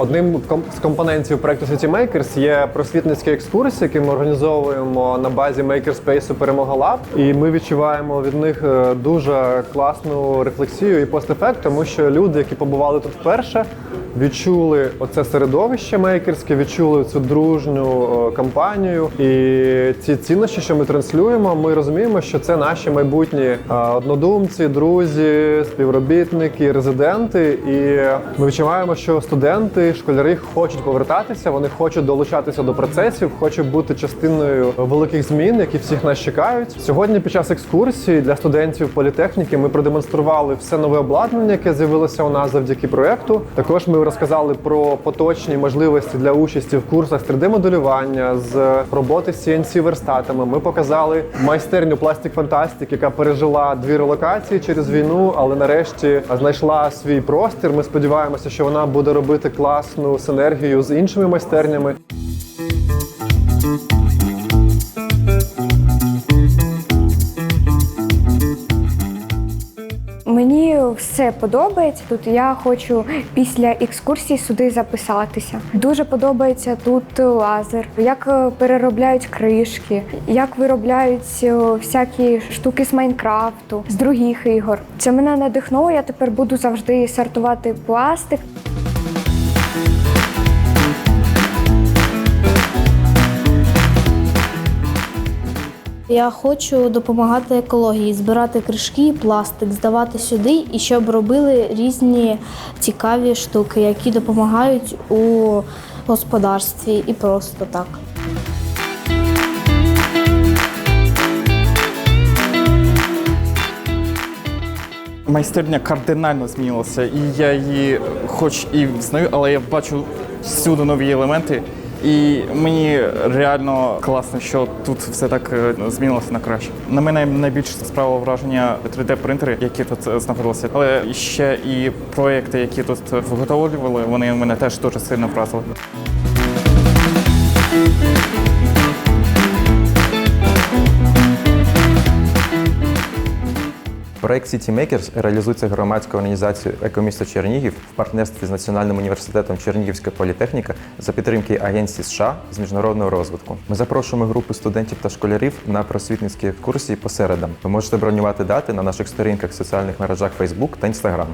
Одним з компонентів проекту City Makers є просвітницькі екскурсії, які ми організовуємо на базі Makerspace Перемога Лаб. І ми відчуваємо від них е, дуже класну рефлексію і постефект, тому що люди, які побували тут вперше, відчули оце середовище мейкерське, відчули цю дружню е, компанію. І ці цінності, що ми транслюємо, ми розуміємо, що це наші майбутні е, однодумці, друзі, співробітники, резиденти. І ми відчуваємо, що студенти, школяри хочуть повертатися, вони хочуть долучатися до процесів, хочуть бути частиною великих змін, які всіх нас чекають. Сьогодні під час екскурсії для студентів політехніки ми продемонстрували все нове обладнання, яке з'явилося у нас завдяки проекту. Також ми розказали про поточні можливості для участі в курсах 3D-моделювання, з роботи з CNC верстатами. Ми показали майстерню Пластик Фантастик, яка пережила дві релокації через війну, але нарешті знайшла свій простір. Ми сподіваємося, що вона буде робити класну синергію з іншими майстернями. Все подобається тут. Я хочу після екскурсії сюди записатися. Дуже подобається тут лазер, як е, переробляють кришки, як виробляють е, всякі штуки з Майнкрафту, з других ігор. Це мене надихнуло. Я тепер буду завжди сортувати пластик. Я хочу допомагати екології, збирати кришки, пластик, здавати сюди, і щоб робили різні цікаві штуки, які допомагають у господарстві і просто так. Майстерня кардинально змінилася, і я її хоч і знаю, але я бачу всюди нові елементи. І мені реально класно, що тут все так е, змінилося на краще. На мене найбільше справило враження 3D-принтери, які тут е, знаходилися. Але ще і проекти, які тут виготовлювали, вони мене теж дуже сильно вразили. Проект City Makers реалізується громадською організацією Екомісто Чернігів в партнерстві з Національним університетом Чернігівська політехніка за підтримки Агенції США з міжнародного розвитку. Ми запрошуємо групи студентів та школярів на просвітницькі екскурсії по середам. Ви можете бронювати дати на наших сторінках в соціальних мережах Facebook та Instagram.